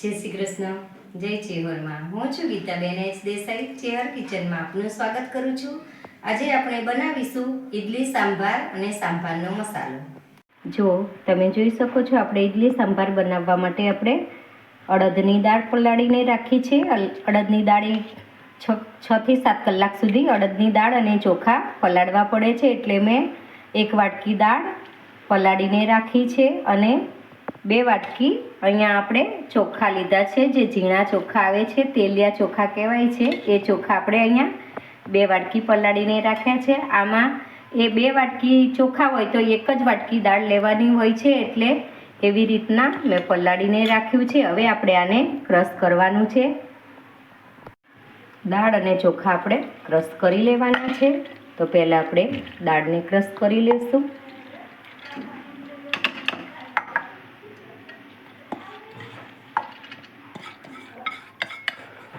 જય શ્રી કૃષ્ણ. જય ચેહરમાં હું છું ગીતાબેન એસ દેસાઈ ચેહર કિચનમાં આપનું સ્વાગત કરું છું. આજે આપણે બનાવીશું ઈડલી સાંભાર અને સાંભારનો મસાલો. જો, તમે જોઈ શકો છો, આપણે ઈડલી સાંભાર બનાવવા માટે આપણે અડદની દાળ પલાળીને રાખી છે. અડદની દાળ એ છ થી સાત કલાક સુધી અડદની દાળ અને ચોખા પલાળવા પડે છે. એટલે મેં એક વાટકી દાળ પલાળીને રાખી છે અને બે વાટકી અહીંયા આપણે ચોખા લીધા છે. જે ઝીણા ચોખા આવે છે, તેલિયા ચોખા કહેવાય છે. એ ચોખા આપણે અહીંયા બે વાટકી પલાળીને રાખ્યા છે. આમાં એ બે વાટકી ચોખા હોય તો એક જ વાટકી દાળ લેવાની હોય છે, એટલે એવી રીતના મેં પલાળીને રાખ્યું છે. હવે આપણે આને ક્રશ કરવાનું છે. દાળ અને ચોખા આપણે ક્રશ કરી લેવાના છે. તો પહેલાં આપણે દાળને ક્રશ કરી લઈશું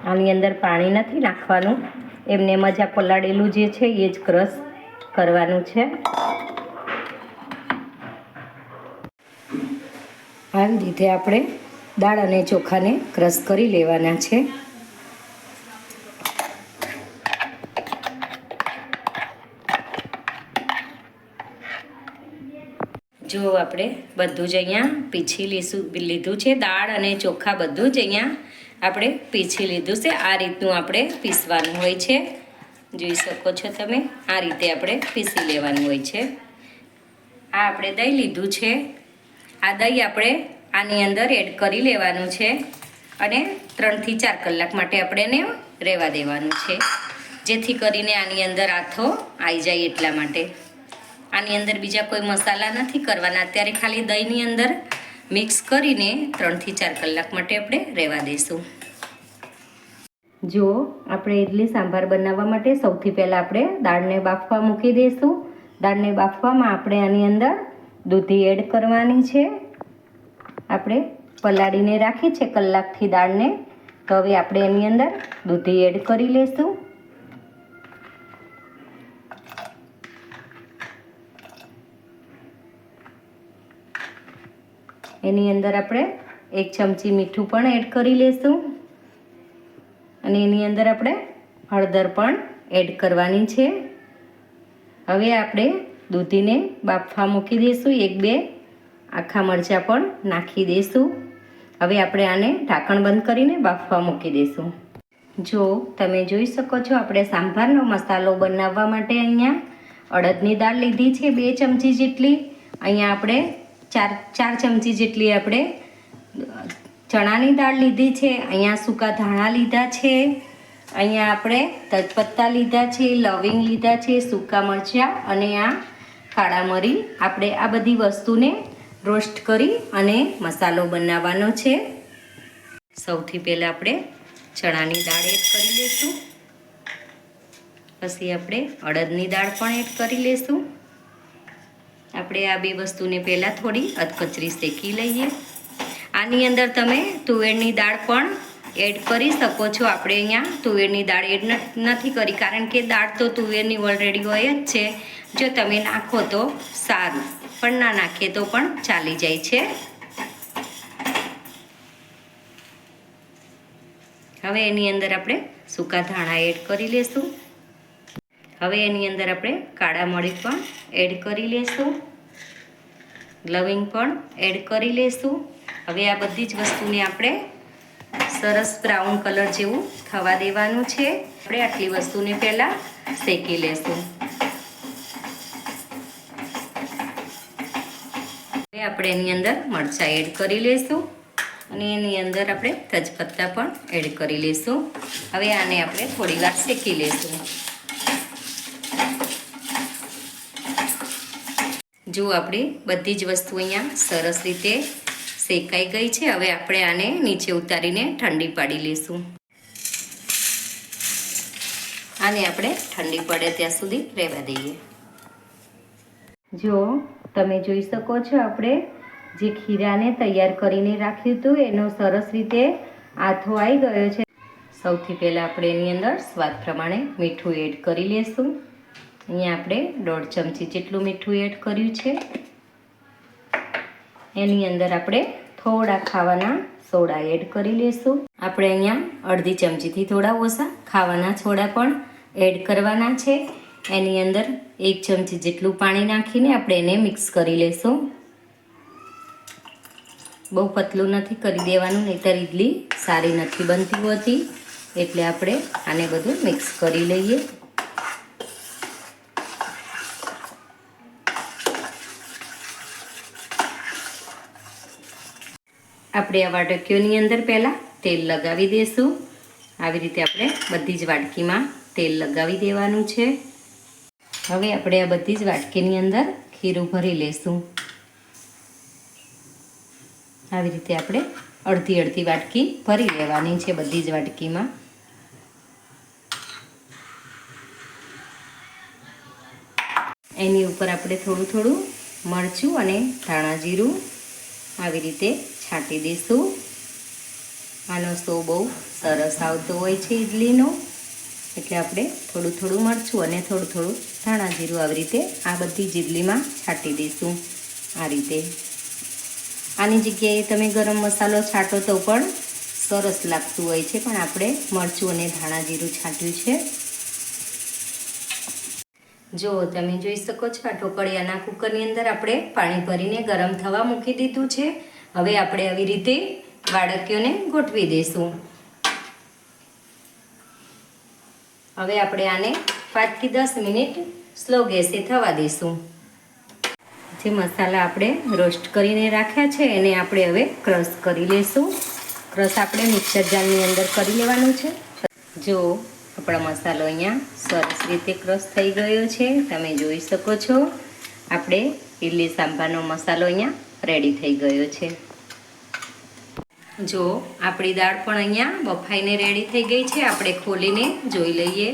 આની અંદર પાણી નથી નાખવાનું. એમને મજા પલાળેલું જે છે એ જ ક્રશ કરવાનું છે. આવી રીતે આપણે દાળ અને ચોખાને ક્રશ કરી લેવાના છે. જો આપણે બધું જ અહીંયા પીછી લીધું લીધું છે, દાળ અને ચોખા બધું જ અહીંયા આપણે પીછી લીધું છે. આ રીતનું આપણે પીસવાનું હોય છે. જોઈ શકો છો તમે, આ રીતે આપણે પીસી લેવાનું હોય છે. આ આપણે દહીં લીધું છે. આ દહીં આપણે આની અંદર એડ કરી લેવાનું છે અને ત્રણથી ચાર કલાક માટે આપણે એને રહેવા દેવાનું છે. જેથી કરીને આની અંદર આથો આવી જાય એટલા માટે. આની અંદર બીજા કોઈ મસાલા નથી કરવાના. અત્યારે ખાલી દહીંની અંદર મિક્સ કરીને ત્રણથી ચાર કલાક માટે આપણે રહેવા દઈશું. જો આપણે ઇડલી સાંભાર બનાવવા માટે સૌથી પહેલાં આપણે દાળને બાફવા મૂકી દઈશું. દાળને બાફવામાં આપણે આની અંદર દૂધી એડ કરવાની છે. આપણે પલાળીને રાખી છે કલાકથી દાળને. તો હવે આપણે એની અંદર દૂધી એડ કરી લઈશું. એની અંદર આપણે એક ચમચી મીઠું પણ એડ કરી લઈશું અને એની અંદર આપણે હળદર પણ એડ કરવાની છે. હવે આપણે દૂધીને બાફવા મૂકી દઈશું. એક બે આખા મરચાં પણ નાખી દઈશું. હવે આપણે આને ઢાંકણ બંધ કરીને બાફવા મૂકી દઈશું. જો તમે જોઈ શકો છો, આપણે સાંભારનો મસાલો બનાવવા માટે અહીંયા અડદની દાળ લીધી છે બે ચમચી જેટલી. અહીંયા આપણે ચાર ચાર ચમચી જેટલી આપણે ચણાની દાળ લીધી છે, અહીંયા સૂકા ધાણા લીધા છે, અહીંયા આપણે તજપત્તા લીધા છે, લવિંગ લીધા છે, સૂકા મરચાં અને આ કાળા મરી. આપણે આ બધી વસ્તુને રોસ્ટ કરી અને મસાલો બનાવવાનો છે. સૌથી પહેલાં આપણે ચણાની દાળ એડ કરી લઈશું. પછી આપણે અડદની દાળ પણ એડ કરી લઈશું. આપણે આ બે વસ્તુને પહેલાં થોડી અધકચરી શેકી લઈએ. આની અંદર તમે તુવેરની દાળ પણ એડ કરી શકો છો. આપણે અહીંયા તુવેરની દાળ એડ નથી કરી, કારણ કે દાળ તો તુવેરની ઓલરેડી હોય જ છે. જો તમે નાખો તો સારું, પણ ના નાખીએ તો પણ ચાલી જાય છે. હવે એની અંદર આપણે સૂકા ધાણા એડ કરી લેશું. હવે એની અંદર આપણે કાળા મળી પણ એડ કરી લેશું. લવિંગ પણ એડ કરી લેશું. હવે આ બધી જ વસ્તુને આપણે સરસ બ્રાઉન કલર જેવું થવા દેવાનું છે. આપણે આટલી વસ્તુને પહેલાં શેકી લેશું. હવે આપણે એની અંદર મરચાં એડ કરી લઈશું અને એની અંદર આપણે તજપત્તા પણ એડ કરી લઈશું હવે આને આપણે થોડી વાર શેકી લઈશું જો આપણી બધી જ વસ્તુ અહીંયા સરસ રીતે શેકાઈ ગઈ છે, હવે આપણે આને નીચે ઉતારીને ઠંડી પાડી લઈશું. આને આપણે ઠંડી પડે ત્યાં સુધી રહેવા દઈએ. જો, તમે જોઈ શકો છો આપણે જે ખીરાને તૈયાર કરીને રાખ્યું હતું, એનો સરસ રીતે આથો આવી ગયો છે. સૌથી પહેલાં આપણે એની અંદર સ્વાદ પ્રમાણે મીઠું એડ કરી લઈશું. અહીંયા આપણે દોઢ ચમચી જેટલું મીઠું એડ કર્યું છે. એની અંદર આપણે થોડા ખાવાના સોડા એડ કરી લેશું. આપણે અહીંયા અડધી ચમચીથી થોડા ઓછા ખાવાના સોડા પણ એડ કરવાના છે. એની અંદર એક ચમચી જેટલું પાણી નાખીને આપણે એને મિક્સ કરી લેશું. બહુ પતલું નથી કરી દેવાનું, નહીતર ઇડલી સારી નથી બનતી હોતી. એટલે આપણે આને બધું મિક્સ કરી લઈએ. આપણે આ વાટકીઓની અંદર પહેલાં તેલ લગાવી દઈશું આવી રીતે આપણે બધી જ વાટકીમાં તેલ લગાવી દેવાનું છે. હવે આપણે આ બધી જ વાટકીની અંદર ખીરું ભરી લેશું. આવી રીતે આપણે અડધી અડધી વાટકી ભરી લેવાની છે બધી જ વાટકીમાં એની ઉપર આપણે થોડું થોડું મરચું અને ધાણા જીરું આવી રીતે છાંટી દઈશું. આનો સો બહુ સરસ આવતો હોય છે ઇડલીનો એટલે આપણે થોડું થોડું મરચું અને થોડું થોડું ધાણા જીરું આવી રીતે આ બધી જ ઇડલીમાં છાંટી દઈશું. આ રીતે. આની જગ્યાએ તમે ગરમ મસાલો છાંટો તો પણ સરસ લાગતું હોય છે, પણ આપણે મરચું અને ધાણા જીરું છાંટ્યું છે. જો તમે જોઈ શકો છો, આ ઢોકળિયાના કુકરની અંદર આપણે પાણી ભરીને ગરમ થવા મૂકી દીધું છે. હવે આપણે આવી રીતે બાળકીઓને ગોઠવી દઈશું. હવે આપણે આને પાંચથી દસ મિનિટ સ્લો ગેસે થવા દઈશું. જે મસાલા આપણે રોસ્ટ કરીને રાખ્યા છે, એને આપણે હવે ક્રશ કરી લઈશું ક્રશ આપણે મિક્સર જારની અંદર કરી લેવાનું છે. જો આપણો મસાલો અહીંયા સરસ રીતે ક્રશ થઈ ગયો છે, તમે જોઈ શકો છો. આપણે ઇડલી સાંભારનો મસાલો અહીંયા રેડી થઈ ગયો છે. જો, આપણી દાળ પણ અહીંયા બફાઈને રેડી થઈ ગઈ છે. આપણે ખોલીને જોઈ લઈએ.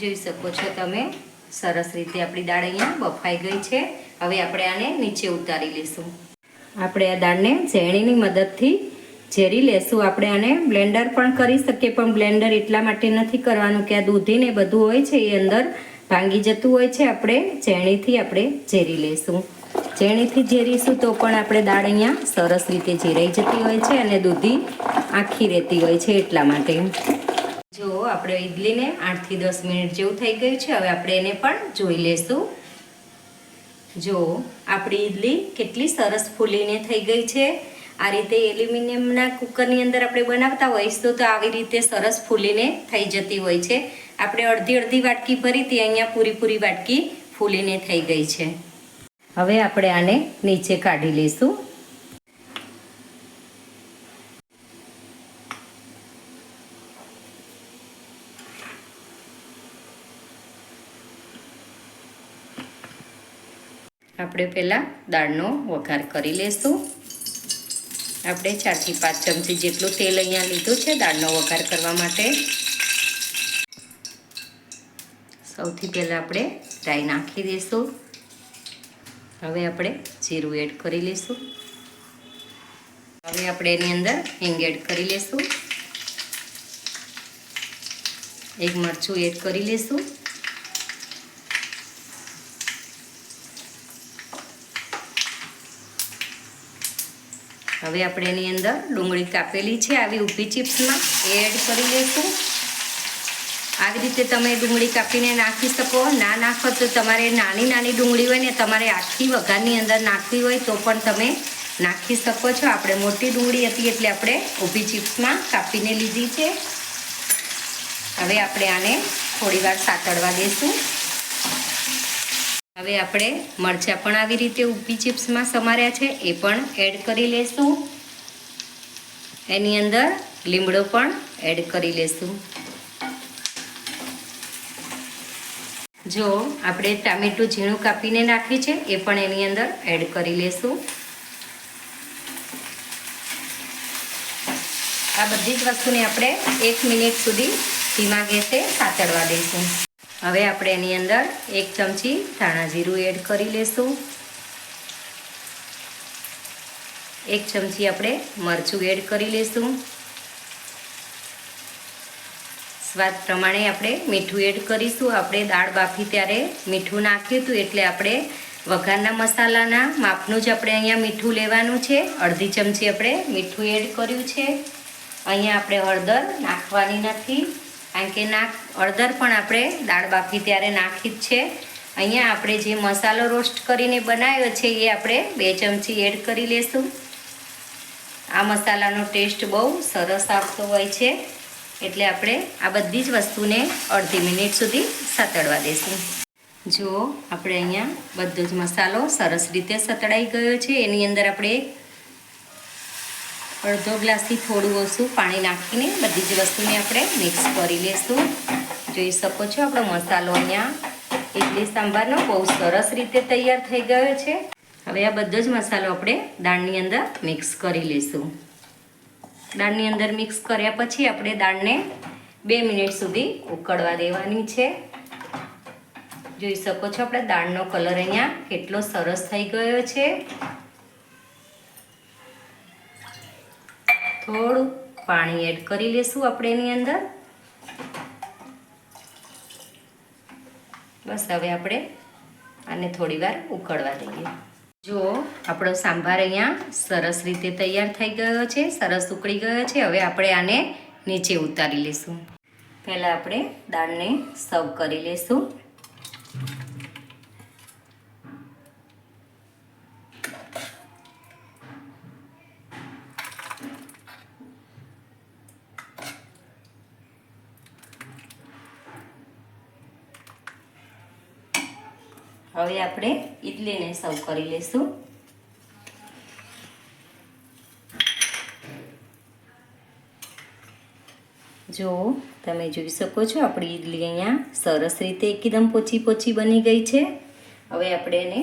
જોઈ શકો છો તમે, સરસ રીતે આપણી દાળ અહીંયા બફાઈ ગઈ છે. હવે આપણે આને નીચે ઉતારી લઈશું. આપણે આ દાળને ઝેણીની મદદથી ઝેરી લેશું. આપણે આને બ્લેન્ડર પણ કરી શકીએ, પણ બ્લેન્ડર એટલા માટે નથી કરવાનું કે આ દૂધીને બધું હોય છે એ અંદર ભાંગી જતું હોય છે. આપણે ઝેણીથી આપણે ઝેરી લેશું ઝેણીથી ઝેરીશું તો પણ આપણે દાળ અહીંયા સરસ રીતે જીરાઈ જતી હોય છે અને દૂધી આખી રહેતી હોય છે એટલા માટે. જો આપણે ઇડલીને આઠથી દસ મિનિટ જેવું થઈ ગયું છે, હવે આપણે એને પણ જોઈ લેશું. જો આપણી ઇડલી કેટલી સરસ ફૂલીને થઈ ગઈ છે. આ રીતે એલ્યુમિનિયમના કુકરની અંદર આપણે બનાવતા હોઈશું તો આવી રીતે સરસ ફૂલીને થઈ જતી હોય છે. આપણે અડધી અડધી વાટકી ભરી તે અહીંયા પૂરી પૂરી વાટકી ફૂલીને થઈ ગઈ છે. હવે આપણે આને નીચે કાઢી લઈશું. આપણે પહેલાં દાળનો વઘાર કરી લઈશું. આપણે ચારથી પાંચ ચમચી જેટલું તેલ અહીંયા લીધું છે દાળનો વઘાર કરવા માટે. સૌથી પહેલાં આપણે રાઈ નાખી દઈશું. હવે આપણે જીરું એડ કરી લઈશું હવે આપણે એની અંદર હિંગ એડ કરી લઈશું એક મરચું એડ કરી લઈશું હવે આપણે એની અંદર ડુંગળી કાપેલી છે. આવી ઊભી ચિપ્સમાં એ એડ કરી લઈશું આવી રીતે તમે ડુંગળી કાપીને નાખી શકો. ના નાખો તો તમારે નાની નાની ડુંગળી હોય ને તમારે આખી વઘારની અંદર નાખવી હોય તો પણ તમે નાખી શકો છો. આપણે મોટી ડુંગળી હતી એટલે આપણે ઊભી ચિપ્સમાં કાપીને લીધી છે. હવે આપણે આને થોડીવાર સાતળવા દઈશું હવે આપણે મરચાં પણ આવી રીતે ઊભી ચિપ્સમાં સમાર્યા છે. એ પણ એડ કરી લેશું. એની અંદર લીમડો પણ એડ કરી લેશું. જો આપણે ટામેટું ઝીણું કાપીને નાખ્યું છે, એ પણ એની અંદર એડ કરી લેશું. આ બધી જ વસ્તુને આપણે એક મિનિટ સુધી ધીમા ગેસે સાતળવા દઈશું. હવે આપણે એની અંદર એક ચમચી ધાણા જીરું એડ કરી લેશું. એક ચમચી આપણે મરચું એડ કરી લેશું. સ્વાદ પ્રમાણે આપણે મીઠું એડ કરીશું. આપણે દાળ બાફી ત્યારે મીઠું નાખ્યું હતું એટલે આપણે વઘારના મસાલાના માપનું જ આપણે અહીંયા મીઠું લેવાનું છે. અડધી ચમચી આપણે મીઠું એડ કર્યું છે. અહીંયા આપણે હળદર નાખવાની નથી, કારણ કે નાખ, હળદર પણ આપણે દાળ બાફી ત્યારે નાખી જ છે. અહીંયા આપણે જે મસાલો રોસ્ટ કરીને બનાવ્યો છે એ આપણે બે ચમચી એડ કરી લેશું. આ મસાલાનો ટેસ્ટ બહુ સરસ આવતો હોય છે. એટલે આપણે આ બધી જ વસ્તુને અડધી મિનિટ સુધી સતળવા દઈશું જો આપણે અહીંયા બધો જ મસાલો સરસ રીતે સતળાઈ ગયો છે, એની અંદર આપણે અડધો ગ્લાસથી થોડું ઓછું પાણી નાખીને બધી જ વસ્તુને આપણે મિક્સ કરી લઈશું જોઈ શકો છો આપણો મસાલો અહીંયા ઇડલી સાંભારનો બહુ સરસ રીતે તૈયાર થઈ ગયો છે. હવે આ બધો જ મસાલો આપણે દાળની અંદર મિક્સ કરી લઈશું દાળની અંદર મિક્સ કર્યા પછી આપણે દાળને બે મિનિટ સુધી ઉકળવા દેવાની છે. જોઈ શકો છો આપણે દાળનો કલર અહીંયા કેટલો સરસ થઈ ગયો છે. થોડું પાણી એડ કરી લેશું આપણે એની અંદર. બસ હવે આપણે આને થોડી વાર ઉકળવા દઈએ. જો, આપણો સાંભાર અહીંયા સરસ રીતે તૈયાર થઈ ગયો છે, સરસ ઉકળી ગયો છે. હવે આપણે આને નીચે ઉતારી લઈશું પહેલાં આપણે દાળને સર્વ કરી લઈશું હવે આપણે ઇડલીને સર્વ કરી લઈશું. જો તમે જોઈ શકો છો, આપણી ઇડલી અહીંયા સરસ રીતે એકદમ પોચી પોચી બની ગઈ છે. હવે આપણે એને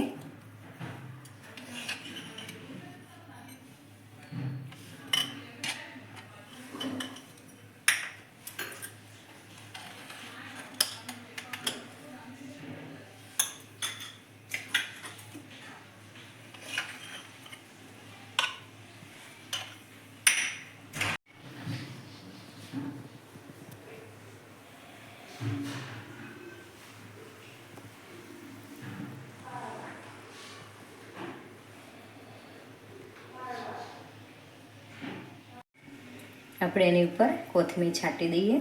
આપણે એની ઉપર કોથમીર છાંટી દઈએ.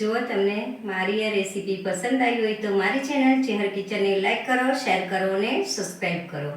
જો તમને મારી આ રેસીપી પસંદ આવી હોય તો મારી ચેનલ ચેહર કિચનને લાઈક કરો, શેર કરો અને સબસ્ક્રાઈબ કરો.